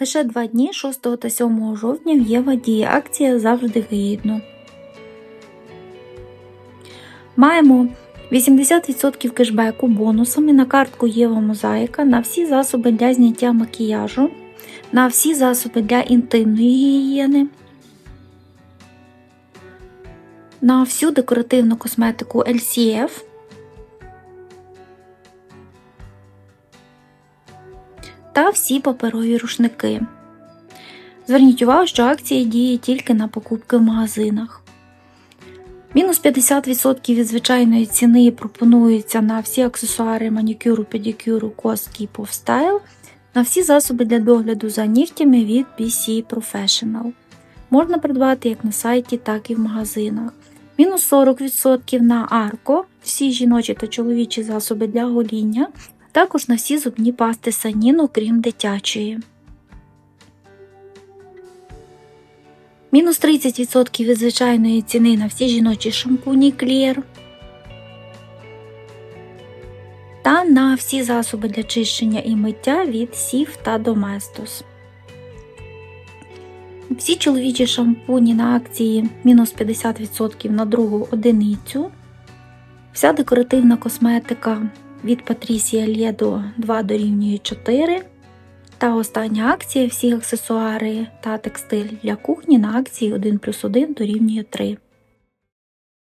Лише два дні 6 та 7 жовтня в Єва діє акція завжди вигідно. Маємо 80% кешбеку бонусами на картку Єва Мозаїка на всі засоби для зняття макіяжу, на всі засоби для інтимної гігієни, на всю декоративну косметику LCF, та всі паперові рушники. Зверніть увагу, що акція діє тільки на покупки в магазинах. Мінус 50% від звичайної ціни пропонується на всі аксесуари манікюру, педикюру, кос, Keep of Style, на всі засоби для догляду за нігтями від BC Professional. Можна придбати як на сайті, так і в магазинах. Мінус 40% на Арко, всі жіночі та чоловічі засоби для гоління, також на всі зубні пасти Саніно, крім дитячої. Мінус 30% від звичайної ціни на всі жіночі шампуні Clear. Та на всі засоби для чищення і миття від Сів та Domestos. Всі чоловічі шампуні на акції мінус 50% на другу одиницю. Вся декоративна косметика від Patricia Liedo 2 дорівнює 4. Та остання акція всі аксесуари та текстиль для кухні на акції 1 плюс 1 дорівнює 3.